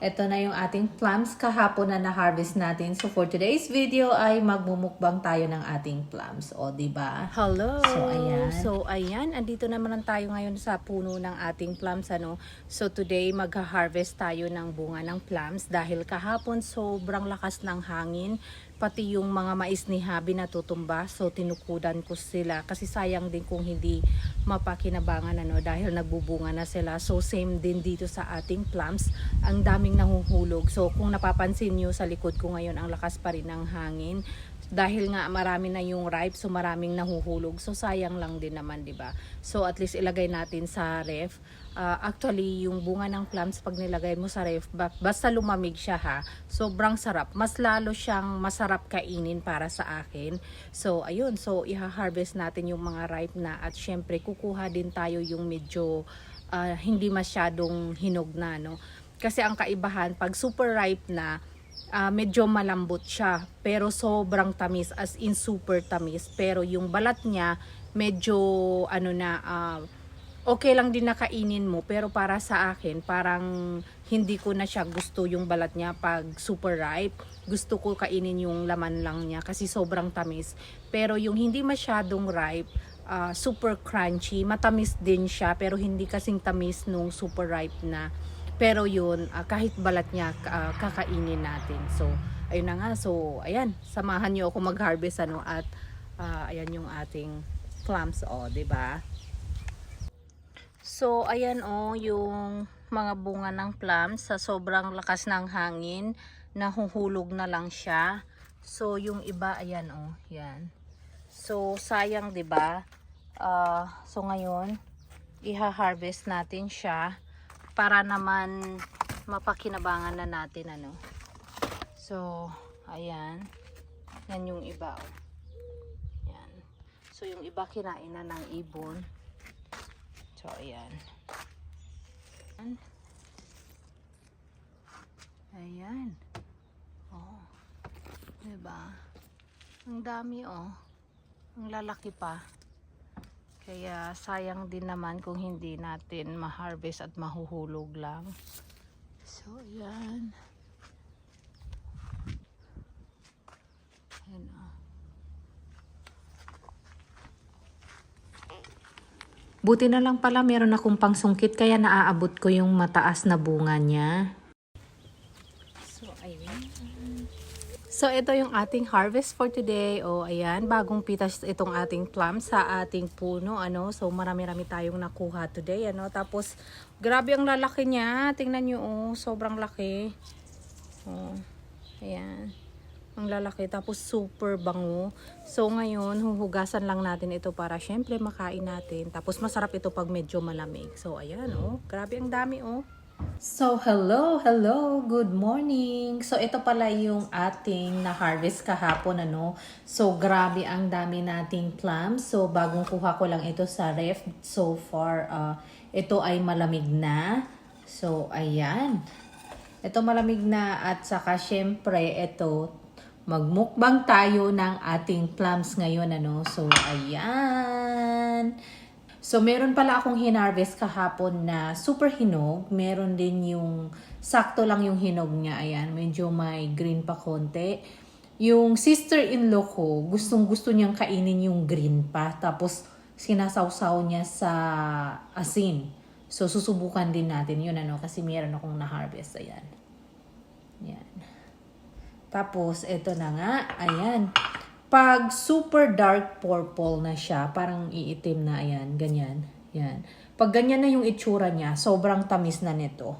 ito na yung ating plums kahapon na na-harvest natin. So for today's video ay magmumukbang tayo ng ating plums. O, di ba? Hello! So, ayan. So, ayan. Andito naman lang tayo ngayon sa puno ng ating plums. Ano? So, today magha-harvest tayo ng bunga ng plums dahil kahapon sobrang lakas ng hangin. Pati yung mga mais ni Habi natutumba. So, tinukudan ko sila. Kasi sayang din kung hindi mapakinabangan ano, dahil nagbubunga na sila. So, same din dito sa ating plums. Ang daming nahuhulog. So, kung napapansin nyo sa likod ko ngayon, ang lakas pa rin ng hangin. Dahil nga marami na yung ripe so maraming nahuhulog. So sayang lang din naman 'di ba? So at least ilagay natin sa ref. Ah, actually yung bunga ng plums pag nilagay mo sa ref ba- basta lumamig siya ha? Sobrang sarap. Mas lalo siyang masarap kainin para sa akin. So ayun. So iha-harvest natin yung mga ripe na at syempre kukuha din tayo yung medyo ah, hindi masyadong hinog na no kasi ang kaibahan pag super ripe na ah, medyo malambot siya. Pero sobrang tamis as in super tamis. Pero yung balat niya medyo ano na ah, okay lang din nakainin mo. Pero para sa akin parang hindi ko na siya gusto yung balat niya pag super ripe. Gusto ko kainin yung laman lang niya kasi sobrang tamis. Pero yung hindi masyadong ripe ah, super crunchy matamis din siya. Pero hindi kasing tamis nung super ripe na pero yun, ah, kahit balat niya, ah, kakainin natin. So, ayun na nga. So, ayan, samahan niyo ako mag-harvest ano at ah, ayan yung ating plums oh, 'di ba? So, ayan oh, yung mga bunga ng plums sa sobrang lakas ng hangin, nahuhulog na lang siya. So, yung iba ayan oh, yan. So, sayang 'di ba? Ah, so ngayon, iha-harvest natin siya para naman mapakinabangan na natin ano. So, ayan. Yan yung iba. Oh. Yan. So, yung iba kinain na ng ibon. So, ayan. Ayan. Ayan. Oh. Diba? Ang dami oh. Ang lalaki pa. Kaya sayang din naman kung hindi natin ma-harvest at mahuhulog lang. So, yan. Yan oh. Buti na lang pala meron akong pangsungkit kaya naaabot ko yung mataas na bunga niya. So, ayan. So, ito yung ating harvest for today. O, ayan, bagong pitas itong ating plum sa ating puno, ano. So, marami-rami tayong nakuha today, ano. Tapos, grabe ang lalaki niya. Tingnan nyo, oh, sobrang laki. Oh, ayan. Ang lalaki. Tapos, super bango. So, ngayon, huhugasan lang natin ito para, syempre, makain natin. Tapos, masarap ito pag medyo malamig. So, ayan, oh. Grabe ang dami, oh. So, hello, hello, good morning. So, ito pala yung ating na-harvest kahapon, ano. So, grabe ang dami nating plums. So, bagong kuha ko lang ito sa ref. So far, uh, ito ay malamig na. So, ayan. Ito malamig na at saka syempre, ito, magmukbang tayo ng ating plums ngayon, ano. So, ayan. So, meron pala akong hinarvest kahapon na super hinog. Meron din yung sakto lang yung hinog niya. Ayan, medyo may green pa konti. Yung sister-in-law ko, gustong gusto niyang kainin yung green pa. Tapos, sinasawsaw niya sa asin. So, susubukan din natin yun, ano, kasi meron akong na-harvest. Ayan. Ayan. Tapos, ito na nga. Ayan. Pag super dark purple na siya, parang iitim na, ayan, ganyan. Yan. Pag ganyan na yung itsura niya, sobrang tamis na nito.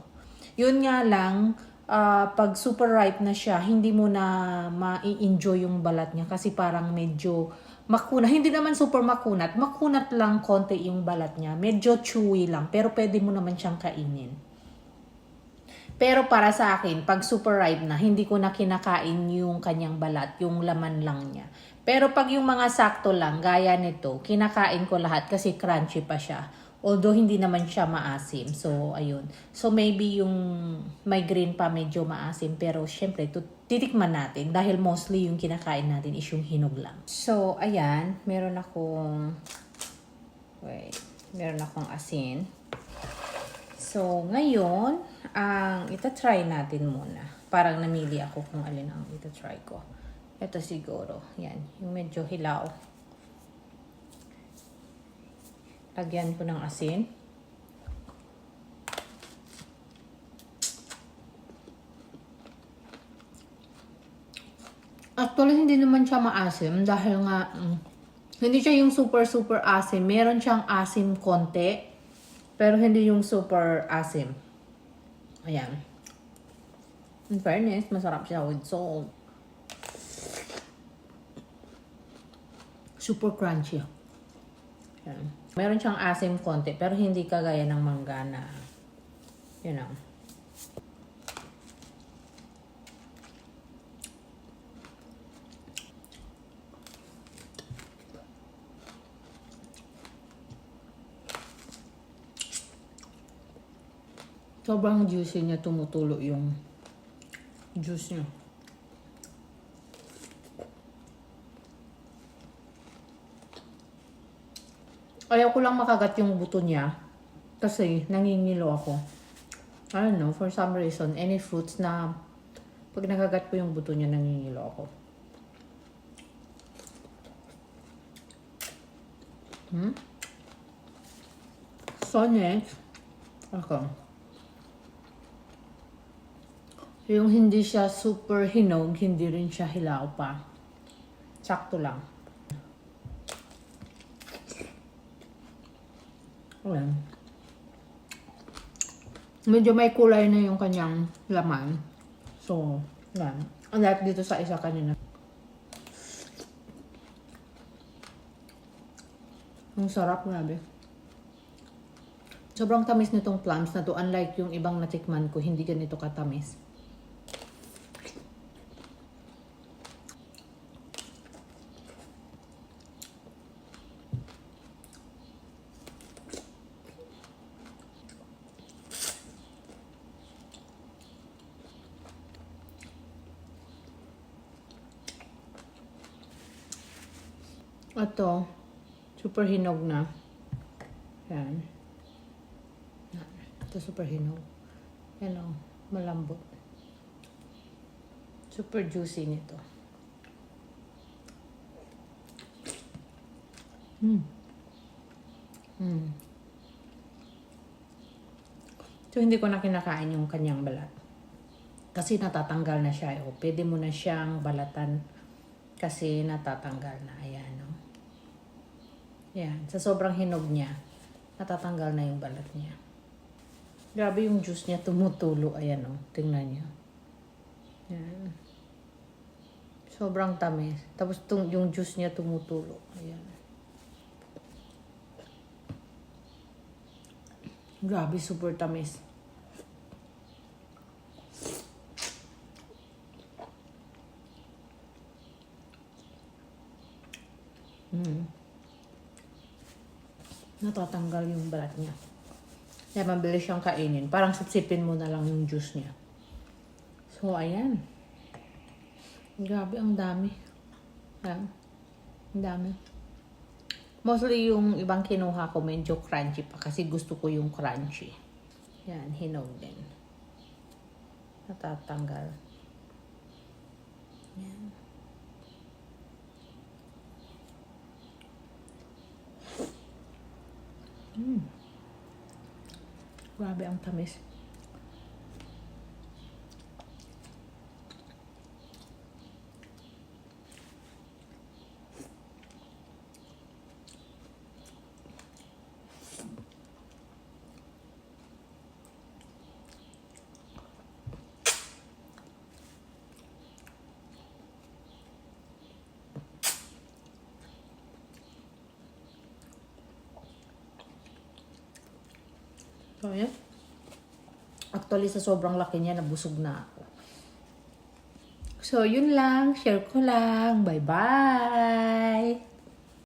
Yun nga lang, ah, pag super ripe na siya, hindi mo na ma-enjoy yung balat niya kasi parang medyo makunat. Hindi naman super makunat. Makunat lang konti yung balat niya. Medyo chewy lang, pero pwede mo naman siyang kainin. Pero para sa akin, pag super ripe na, hindi ko na kinakain yung kanyang balat, yung laman lang niya. Pero pag yung mga sakto lang, gaya nito, kinakain ko lahat kasi crunchy pa siya. Although hindi naman siya maasim. So, ayun. So, maybe yung may green pa medyo maasim. Pero, syempre, titikman natin. Dahil mostly yung kinakain natin is yung hinog lang. So, ayan. Meron akong... Wait. Meron akong asin. So, ngayon, ang ita-try natin muna. Parang namili ako kung alin ang ita-try ko. Ito siguro. Yan. Yung medyo hilaw. Lagyan ko ng asin. Actually, hindi naman siya maasim dahil nga mm, hindi siya yung super super asim. Meron siyang asim konti, pero hindi yung super asim. Ayan. In fairness, masarap siya with salt. Super crunchy. Ayan. Meron siyang asim konti, pero hindi kagaya ng mangga na, you know, Sobrang juicy niya, tumutulo yung juice niya. Ayaw ko lang makagat yung buto niya kasi nangingilo ako. I don't know, for some reason, any fruits na pag nakagat ko yung buto niya, nangingilo ako. Hmm? So next, ako. Yung hindi siya super hinog, hindi rin siya hilaw pa. Sakto lang. Ayan. Medyo may kulay na yung kanyang laman. So, yan. Ang lahat dito sa isa kanina. Ang sarap, grabe. Sobrang tamis nitong plums na to. Unlike yung ibang natikman ko, hindi ganito katamis. Ito, super hinog na. Yan. Ito super hinog. Yan o, malambot. Super juicy nito. Hmm. Hmm. So, hindi ko na kinakain yung kanyang balat. Kasi natatanggal na siya. O, pwede mo na siyang balatan kasi natatanggal na. Ayan, no? Yan. Sa sobrang hinog niya, natatanggal na yung balat niya. Grabe yung juice niya tumutulo. Ayan, no? Tingnan niyo. Yan. Sobrang tamis. Tapos tung, yung juice niya tumutulo. Ayan. Grabe, super tamis. Mm. Natatanggal yung balat niya. Kaya mabilis siyang kainin. Parang sipsipin mo na lang yung juice niya. So, ayan. Grabe, ang dami. Ayan. Ang dami. Mostly yung ibang kinuha ko medyo crunchy pa kasi gusto ko yung crunchy. Yan, hinog din. Natatanggal. Yan. Mm. Grabe ang tamis. So, yan. Actually, sa sobrang laki niya, nabusog na ako. So, yun lang. Share ko lang. Bye-bye!